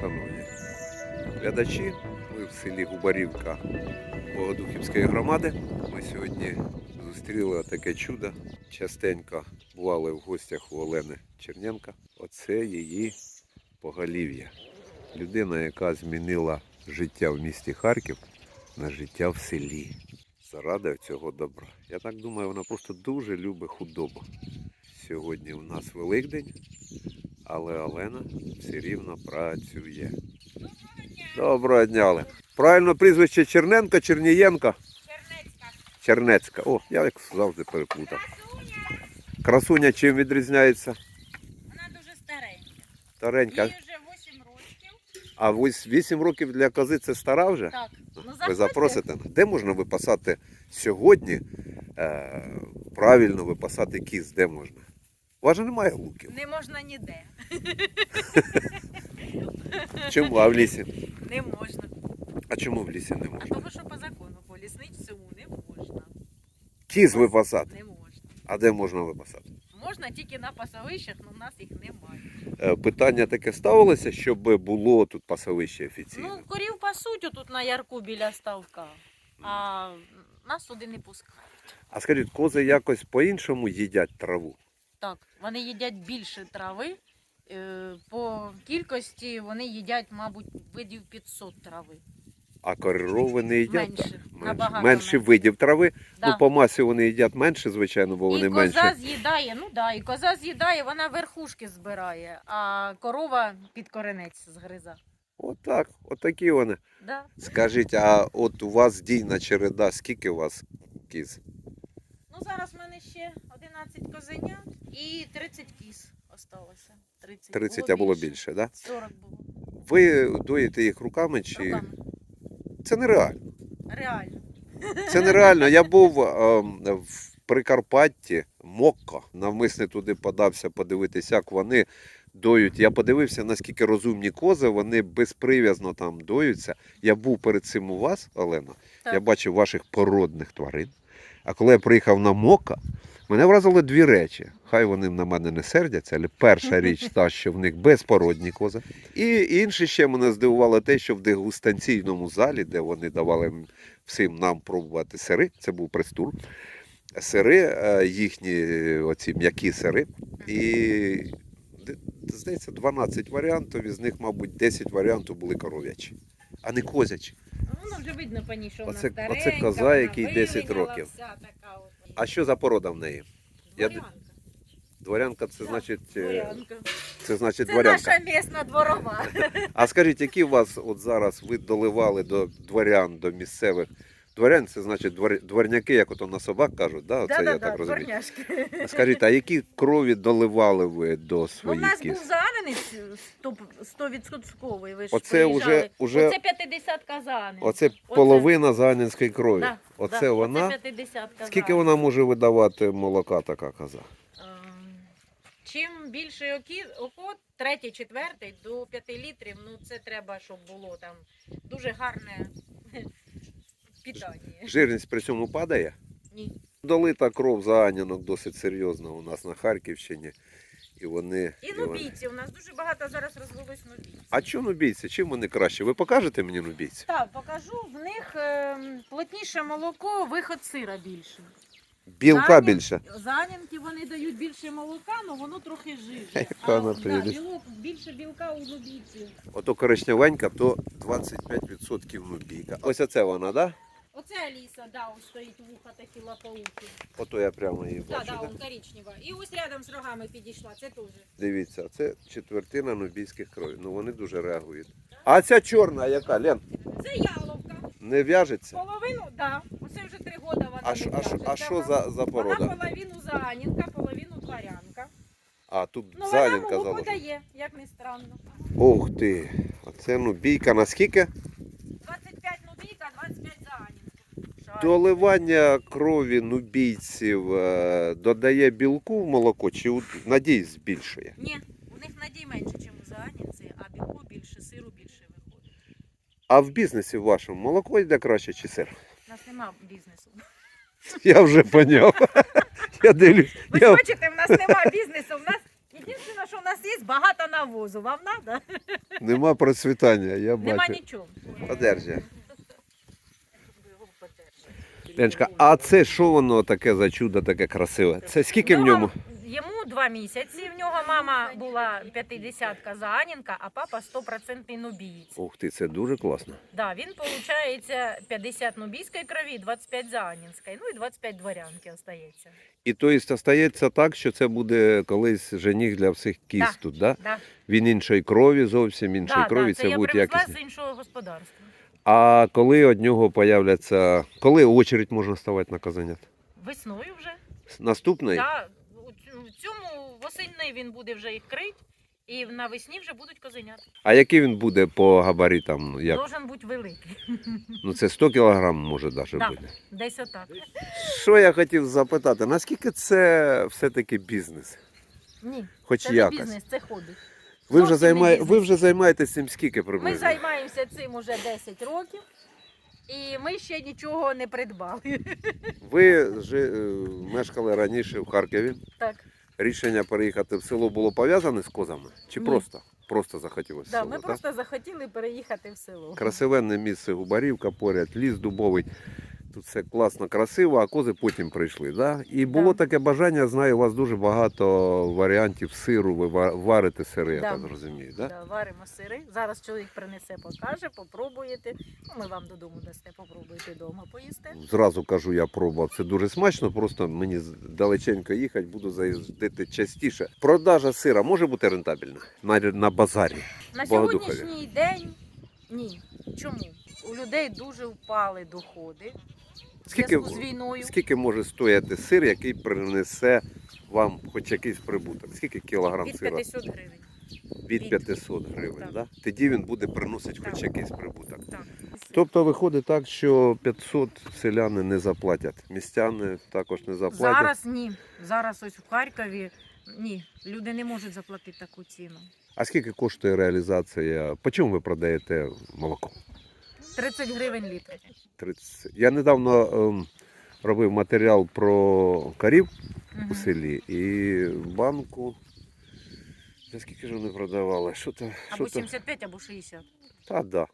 Шановні глядачі, ми в селі Губарівка Богодухівської громади. Ми сьогодні зустріли таке чудо. Частенько бували в гостях у Олени Черненка. Оце її поголів'я. Людина, яка змінила життя в місті Харків на життя в селі. Заради цього добра. Я так думаю, вона просто дуже любить худобу. Сьогодні у нас Великдень, але Олена все рівно працює. Доброго дня, Олена. Правильно прізвище Черненко, Чернієнко, Чернецька. Чернецька. О, я як завжди переплутав. Красуня Красуня чим відрізняється? Вона дуже старенька. Старенька. Їй вже 8 років. А 8 років для кози це стара вже? Так. Ну, Ви запросите? Де можна випасати сьогодні? Е, правильно випасати кіз, де можна? У вас же немає луків. Не можна ніде. Чому? А в лісі? Не можна. А чому в лісі не А можна? того, що по закону, по лісницькому не можна. Кіз випасати. Не можна. А де можна випасати? Можна тільки на пасовищах, але в нас їх немає. Е, Питання таке ставилося, щоб було тут пасовище офіційно. Ну, корів пасуть отут на ярку біля ставка, а нас туди не пускають. А скажіть, кози якось по-іншому їдять траву? Так, вони їдять більше трави. е, По кількості вони їдять, мабуть, видів 500 трави. А корови не їдять Менше, так? менше менше. видів трави. Да. Ну, по масі вони їдять менше, звичайно, бо вони і коза менше. з'їдає, ну да, і коза з'їдає, вона верхушки збирає, а корова під коренець згриза. Отак, отакі вони. Да. Скажіть, а от у вас дійна череда, скільки у вас кіз? Ну зараз в мене ще 11 козенят і 30 кіз осталося. 30, 30, а було більше, так? Да? 40 було. Ви доїте їх руками чи Руками. це нереально? Реально. Це нереально. Я був ем, в Прикарпатті, Мокко, навмисне туди подався подивитися, як вони доють. Я подивився, наскільки розумні кози, вони безприв'язно там доються. Я був перед цим у вас, Олена. Так. Я бачив ваших породних тварин. А коли я приїхав на Мока, мене вразили дві речі. Хай вони на мене не сердяться, але перша річ та, що в них безпородні кози. І інше ще мене здивувало те, що в дегустанційному залі, де вони давали всім нам пробувати сири, це був прес-тур, сири, е, їхні оці м'які сири. І здається, 12 варіантів, із них, мабуть, 10 варіантів були коров'ячі, а не козячі. Воно вже видно по ній, що вона Оце- старенька, оце коза, якій 10 років. Вся така от. А що за порода в неї? я Дворянка. Дворянка це Так, значить, е, Дворянка. це значить Це дворянка. наша місна дворова. А скажіть, які у вас от зараз ви доливали до дворян, до місцевих дворян, це значить двор- дворняки, як ото на собак кажуть, да? Це я так розумію. дворняшки. Скажіть, а які крові доливали ви до Ну, у своїх нас кіз? був заранець 100%. Ви ж Оце приїжджали. уже, уже Оце 50 казанець. оце половина заанінської крові. Да, оце да, вона. Оце 50 казанець. Скільки вона може видавати молока, така коза? Ем, Чим більше окот, третій, четвертий до 5 літрів, ну це треба, щоб було там дуже гарне питання. Жирність при цьому падає? Ні. Долита кров заанянок досить серйозно у нас на Харківщині. І вони. І вони- у нас дуже багато зараз розвелось нубійців. А чому нубійці? Чим вони краще? Ви покажете мені нубійців? Так, покажу, в них ем, плотніше молоко, виход сира більше. Білка Занін- більше. Занянки вони дають більше молока, але воно трохи. Яка А, да, білок, більше білка у нубійців. Ото коричневенька, то 25% нубійка. Ось оце вона, да? Оце Аліса, да, ось стоїть вуха такі лапауки. Ото я прямо її Так, бачу. да, Да? он коричнева. І ось рядом з рогами підійшла, це теж. Дивіться, це четвертина нубійських кровів. Ну вони дуже реагують. А ця чорна яка, Лен, Це яловка. не в'яжеться? Половину, да. Оце вже три роки вона А не а що, а в'яжеться. що за, за порода? Вона половину заанінка, половину дворянка. А тут Ну вона залінка молоко заложена. дає, як не странно. Ух ти! Оце нубійка наскільки? 25 нубійка, 25 заанінка. Доливання крові нубійців е, додає білку в молоко чи надій збільшує? Ні, у них надій менше, ніж у заанінці, а білку більше, сиру більше виходить. А в бізнесі вашому молоко йде краще чи сир? У нас нема бізнесу. Я вже поняв. Я дивлюсь. Ви Я... бачите, в нас нема бізнесу. У нас єдине, що у нас є багато навозу. Вам треба? Нема процвітання, я Нема нічого. Подержи. Леночка, а це що воно таке за чудо, таке красиве? Це скільки в Ну, ньому? Йому два місяці. В нього мама була 50-ка заанінка, а папа 100% нубієць. Ух ти, це дуже класно. Да, він виходить 50 нубійської крові, 25 заанінської, ну і 25 дворянки остається. І то есть остається так, що це буде колись жених для всіх кіз Да. тут, да? Да. Він іншої крові, зовсім іншої Да, крові, да, це, це я будуть привезла якісні. з іншого господарства. А коли від нього появляться, коли очередь можна ставати на казанят? Весною вже. Наступний? Цю- в цьому восени він буде вже їх крить, і навесні вже будуть козенята. А який він буде по габаритам? Як? Должен бути великий. Ну це 100 кг може навіть Да. бути. Десь отак. Що я хотів запитати, наскільки це все-таки бізнес? Ні, Хоч це якось. не бізнес, це хобі. Ви вже, займає... ви вже займаєтесь цим скільки Ми займаємося цим уже 10 років, і ми ще нічого не придбали. Ви жи... е, мешкали раніше в Харкові. Так, Рішення переїхати в село було пов'язане з козами? Чи Ні. просто? Просто захотілося да, село, ми так? просто захотіли переїхати в село. Красивенне місце Губарівка поряд, ліс дубовий. Тут все класно, красиво, а кози потім прийшли. Да? І було Да. таке бажання, знаю, у вас дуже багато варіантів сиру, ви варите сири, я Да. так розумію. Да? Да, варимо сири. Зараз чоловік принесе, покаже, попробуєте. Ну, ми вам додому дасте, попробуєте вдома поїсти. Зразу кажу, я пробував. Це дуже смачно, просто мені далеченько їхати, буду заїздити частіше. Продажа сира може бути рентабельна на, на базарі. На сьогоднішній день ні. Чому? У людей дуже впали доходи Скільки- з війною. Скільки може стояти сир, який принесе вам хоч якийсь прибуток? Скільки кілограм Від сира? 500 гривень. Від від- 500 гривень. Так. Да? Тоді він буде приносити хоч якийсь прибуток. Так. Тобто виходить так, що 500 селяни не заплатять, містяни також не заплатять. Зараз ні. Зараз ось в Харкові ні. Люди не можуть заплатити таку ціну. А скільки коштує реалізація? По чому ви продаєте молоко? 30 гривень літр. 30. Я недавно ем, робив матеріал про корів у селі і банку. За скільки ж вони продавали? Що то? Що Або то? 75, або 60. Та да.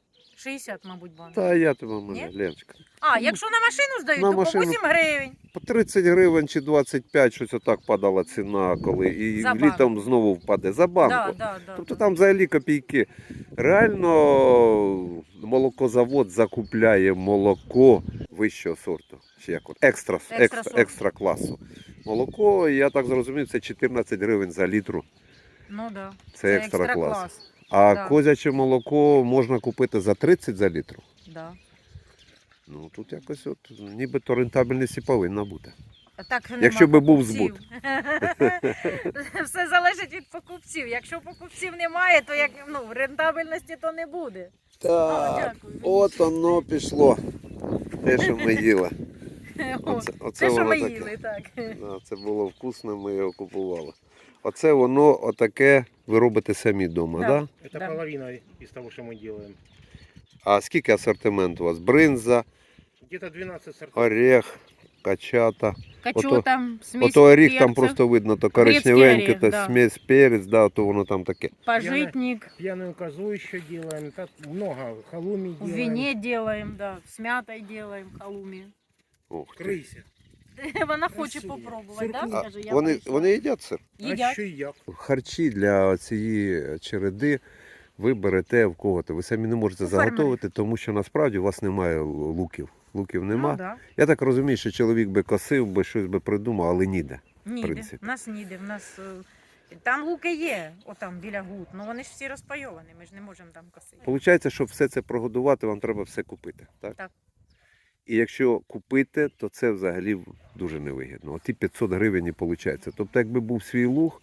60, мабуть, банк. Та я тебе мене, Леночка. А, якщо на машину здають, На то машину. по 8 гривень. По 30 гривень чи 25, щось отак падала ціна, коли і За банку. літом знову впаде за банку. Да, да, да, Тобто да. там взагалі копійки. Реально молокозавод закупляє молоко вищого сорту. Чи як от? Екстра, Екстра екстра, класу. Молоко, я так зрозумів, це 14 гривень за літру. Ну, да. Це, екстра, клас. А Да. козяче молоко можна купити за 30 за літру. Да. Ну тут якось от нібито рентабельність і повинна бути. Так, Якщо би був покупців. Все залежить від покупців. Якщо покупців немає, то як ну, рентабельності то не буде. О, от воно пішло. Те, що ми їли. Оце, оце Це, що ми таке. їли, так. Да, це було вкусно, ми його купували. Оце воно отаке ви робите самі вдома, Да. Да. Это Да. половина из того, что мы делаем. А скільки асортимент у вас? Бринза, Где-то 12 сортов. орех, качата. Качу там, смесь Ото оріх там перців, просто видно, то Грецький коричневенький, орех, то да. смесь перець, да, то воно там таке. пожитник, Пьяную козу еще делаем. Так много. Халуми в делаем. вине делаем, да, с мятой делаем, халуми. Ух ти. Крысе. Вона хоче Красиво. попробувати, да? Скаже, я вони, вони їдять сир? А їдять. и як. Харчі для цієї череди ви берете в кого-то. Ви самі не можете У фермерів. заготовити, тому що насправді у вас немає луків. Луків нема. Ну, да. Я так розумію, що чоловік би косив, би щось би придумав, але ніде. Ніде. принципі. В нас ніде. В нас е, там луки є, отам біля гуд, ну вони ж всі розпайовані, ми ж не можемо там косити. Получається, щоб все це прогодувати, вам треба все купити. Так? Так. І якщо купити, то це взагалі дуже невигідно. Оті 500 гривень і виходить. Тобто, якби був свій луг,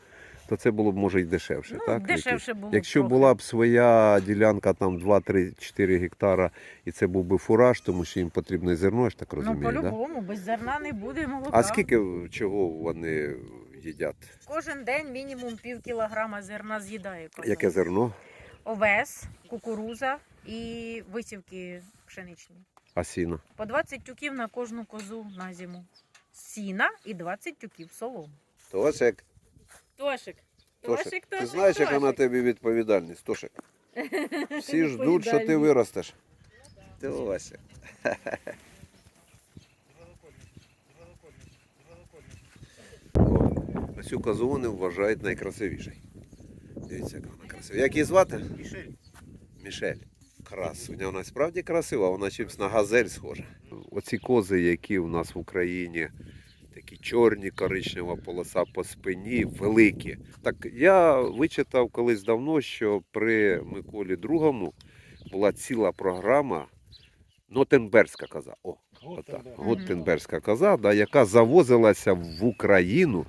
то це було б може й дешевше. Ну, так? дешевше було. б Якщо трохи. була б своя ділянка там 2-3-4 гектара, і це був би фураж, тому що їм потрібно і зерно, я ж так Ну, розумію. да? по-любому, без зерна не буде молока. А скільки чого вони їдять? Кожен день мінімум пів кілограма зерна з'їдає. коза. Яке зерно? Овес, кукуруза і висівки пшеничні. А сіно? По 20 тюків на кожну козу на зиму. Сіна і 20 тюків солому. То ось як Тошик, Тошик, Тошик, ти Тошик, знаєш, яка на тебе відповідальність, Тошик? Всі ждуть, що ти виростеш. О, а цю козу вони вважають найкрасивішою. Дивіться, яка вона красива. Як її звати? Мишель. Мішель. Красуня, вона справді красива, вона чимось на газель схожа. Оці кози, які у нас в Україні, такі чорні, коричнева полоса по спині, великі. Так я вичитав колись давно, що при Миколі II була ціла програма Нотенберська коза. О, Готенберг. Готенберська коза, да, яка завозилася в Україну,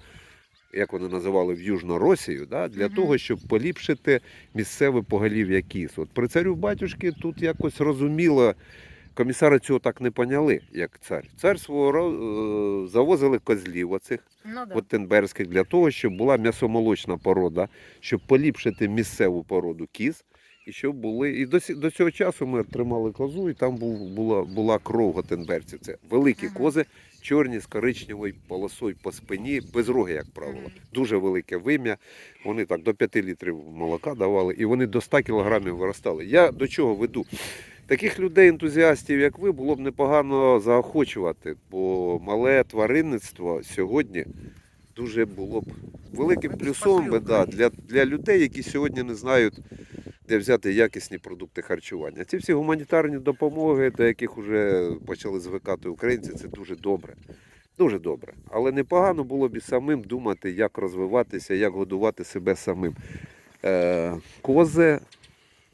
як вони називали в Южну Росію, да, для Мгм. того, щоб поліпшити місцеве поголів'я кіз. От при царю батюшки тут якось розуміло, комісари цього так не поняли, як цар. Цар свого е, завозили козлів оцих Ну, да. Готенберських для того, щоб була м'ясомолочна порода, щоб поліпшити місцеву породу кіз. І щоб були. І до, до цього часу ми тримали козу, і там був, була, була кров готенберців. Це великі Ага. кози, чорні з коричневою полосою по спині, без роги, як правило. Дуже велике вим'я. Вони так до 5 літрів молока давали, і вони до 100 кілограмів виростали. Я до чого веду? Таких людей, ентузіастів, як ви, було б непогано заохочувати, бо мале тваринництво сьогодні дуже було б великим плюсом би, да, для, для людей, які сьогодні не знають, де взяти якісні продукти харчування. Ці всі гуманітарні допомоги, до яких вже почали звикати українці, це дуже добре. Дуже добре. Але непогано було б і самим думати, як розвиватися, як годувати себе самим. Е, кози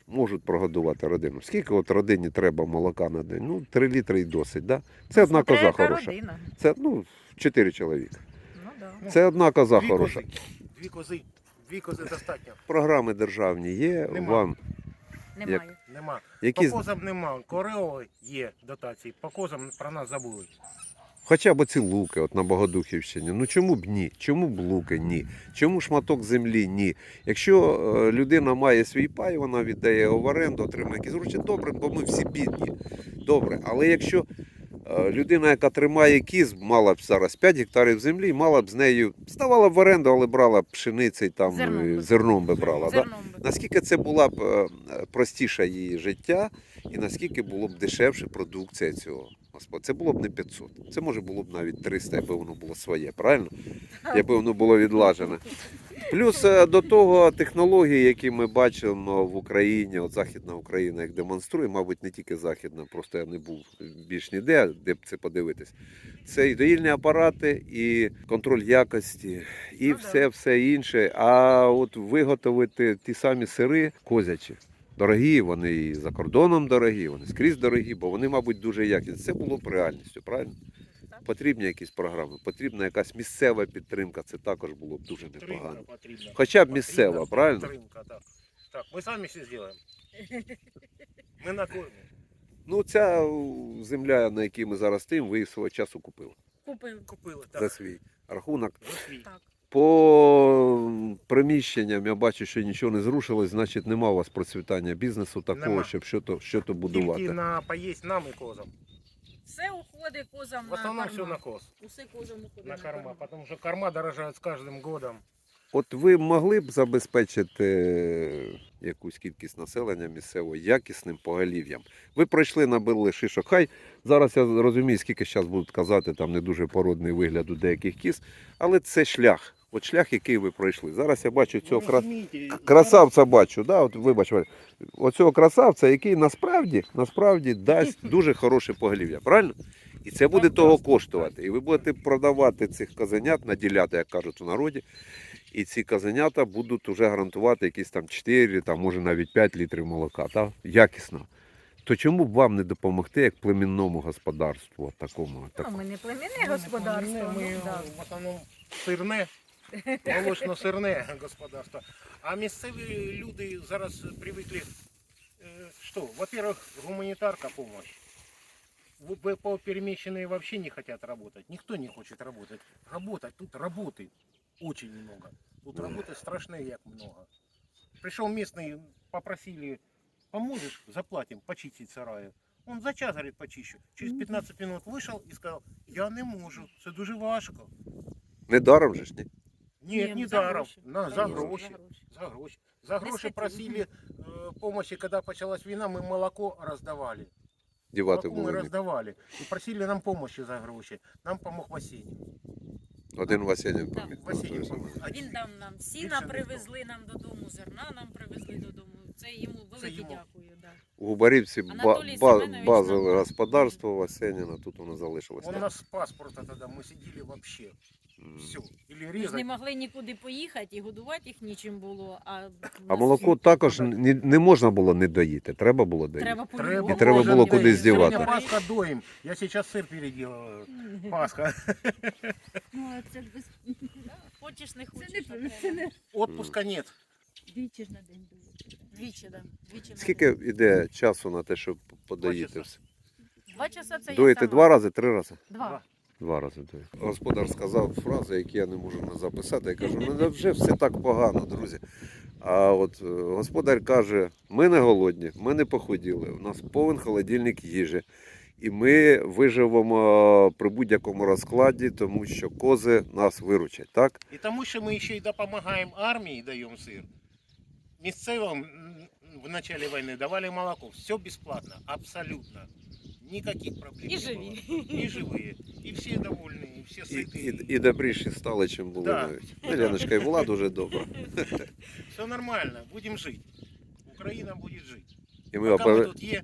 можуть прогодувати родину. Скільки от родині треба молока на день? Ну, 3 літри і досить. Да? Це одна коза хороша. родина. Це ну, 4 чоловіка. Це одна коза Дві хороша. кози. Дві кози. Дві кози достатньо. Програми державні є. Нема. Вам Немає. Нема. які По козам нема. Корео є дотації. По козам про нас забули. Хоча б ці луки, от на Богодухівщині. Ну чому б ні? Чому б луки ні? Чому шматок землі ні? Якщо е, людина має свій пай, вона віддає його в оренду, отримає якісь гроші, добре, бо ми всі бідні. Добре. Але якщо людина, яка тримає кіз, мала б зараз 5 гектарів землі, мала б з нею ставала б в оренду, але брала б пшениці там Зерном е, би. зерном би брала. Зерном би. Наскільки це була б е, простіша її життя, і наскільки було б дешевше продукція цього це було б не 500. Це може було б навіть 300, якби воно було своє, правильно? Якби воно було відлажене. Плюс е, до того технології, які ми бачимо в Україні, от Західна Україна як демонструє, мабуть, не тільки Західна, просто я не був більш ніде, де б це подивитись. Це і доїльні апарати, і контроль якості, і Ну все, все інше. А от виготовити ті самі сири козячі. Дорогі, вони і за кордоном дорогі, вони скрізь дорогі, бо вони, мабуть, дуже якісні. Це було б реальністю, правильно? Потрібні якісь програми, потрібна якась місцева підтримка, це також було б дуже Підтримка непогано. потрібна. Хоча б Потрібна місцева, правильно? Підтримка, так. Так, ми самі все зробимо. Ми накормимо. Ну, ця земля, на якій ми зараз стоїмо, ви її свого часу купили Купив. Купили, за так. свій рахунок. За свій. Так. По приміщенням я бачу, що нічого не зрушилось, значить нема у вас процвітання бізнесу такого, Нема. щоб що-то, що-то Тільки будувати. на поїсть нам і козам. Все уходить козам В основном на все корма. на коз. Усе козам уходить На на корма. корма. Потому що корма дорожають з кожним годом. От ви могли б забезпечити е, якусь кількість населення місцевого якісним поголів'ям. Ви пройшли, набили шишок. Хай зараз я розумію, скільки зараз будуть казати, там не дуже породний вигляд у деяких кіз, але це шлях. От шлях, який ви пройшли. Зараз я бачу цього кра... красавця бачу. Да? От, вибач, оцього красавця, який насправді, насправді дасть дуже хороше поголів'я, правильно? І це буде того коштувати. І ви будете продавати цих казенят, наділяти, як кажуть у народі. І ці казенята будуть вже гарантувати якісь там 4, там, може навіть 5 літрів молока, так? якісно. То чому б вам не допомогти як племінному господарству такому? Ну, Так, ми не племінне Ми не господарство. племінне, ну, Ми да. в основному сирне, молочно-сирне господарство. А місцеві люди зараз привикли, е, що, во-первых, гуманитарка помощь. В- в- По перемещенные вообще не хотят работать. Никто не хочет работать. Работать, тут работы очень много. Тут Да. работы страшные, як много. Пришел местный, попросили, поможешь, заплатим, почистить сараю. Он за час, говорит, почищу. Через 15 минут вышел и сказал, я не можу, це дуже важко. не даром же ж ні. Нет, Ні, не за даром. гроші. На, за Конечно, гроши. за гроші. За гроши. За гроши хотим. просили э, помощи, когда началась война, мы молоко раздавали. Дівати Молоко мы було. ні. раздавали. И просили нам помощи за гроши. Нам помог Василий. Один Васянин Так, помітив. Василий той помог. самий. Один. Він дав нам сіна, Більше ніхто. привезли нам додому, зерна нам привезли додому. Це йому велике йому. дякую. Да. У Губарівці ба- Анатолій ба- Семенович базове нам- господарство Васяніна, тут воно залишилось. Он нас с паспорта тогда, мы сидели вообще. Все. Или Ми ж резать. не могли нікуди поїхати і годувати їх нічим було. А, А нас молоко також не, не можна було не доїти, треба було доїти. треба Треба І треба було день. кудись Сьогодні. Пасха доїм. Я сейчас сыр переделываю. Пасха. Ну, а це без Хочеш, не хочеш. а не, треба. це не Отпуска нет. двічі ж на день було. Двічі, да. Двічі на Скільки день. йде часу на те, щоб подоїти Два все? Два часа це я Доїти сама. два рази, три рази? Два. Два рази доїти. Господар сказав фрази, які я не можу не записати. Я кажу, ну вже все так погано, друзі. А от е, господар каже: ми не голодні, ми не похуділи, у нас повен холодильник їжі. І ми виживемо при будь-якому розкладі, тому що кози нас виручать, так? І тому, що ми ще й допомагаємо армії, даємо сир. Місцевим в начале війни давали молоко. Все безплатно, абсолютно Никаких проблем І не живі. было. И живые. И все довольны, и все І, сыты. і, і добріші стали, чим були Да. навіть. Ну, Леночка і була дуже добра. Все нормально, будем жить. Україна буде жити. І ми, Поки ми опер- тут є,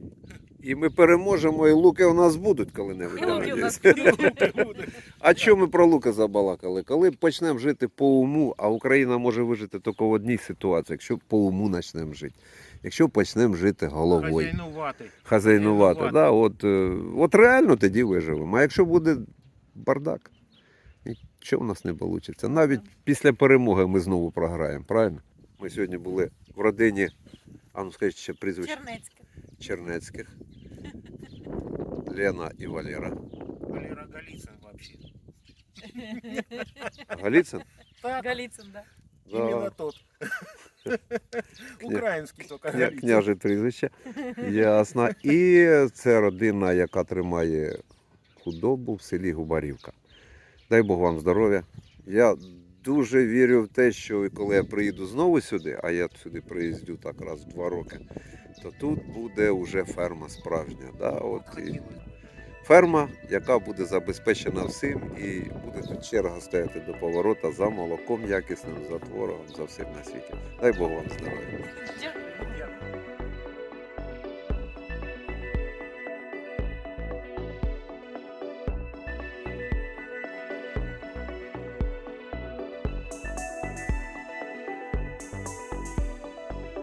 і ми переможемо, і луки у нас будуть коли-небудь. І я луки у нас надіюсь. буде. А чому ми про луки забалакали? Коли почнемо жити по уму, а Україна може вижити тільки в одній ситуації, якщо по уму почнемо жити. Якщо почнемо жити головою, Хазяйнувати. хазяйнувати, хазяйнувати. да, от, е, от реально тоді виживемо. А якщо буде бардак, нічого в нас не вийде. Навіть після перемоги ми знову програємо, правильно? Ми сьогодні були в родині, а ну скажіть ще прізвище Чернецьке. Чернецьких. Лена і Валера. Валера Голицын вообще. Галіцин? Так, Галіцин, да. именно тот. Український тільки Кня, княже прізвище. Ясно. І це родина, яка тримає худобу в селі Губарівка. Дай Бог вам здоров'я. Я дуже вірю в те, що коли я приїду знову сюди, а я сюди приїздю так раз в два роки, то тут буде вже ферма справжня. Да? От, і. Ферма, яка буде забезпечена всім, і буде тут черга стояти до поворота за молоком якісним, за творогом, за всім на світі. Дай Бог вам здоров'я.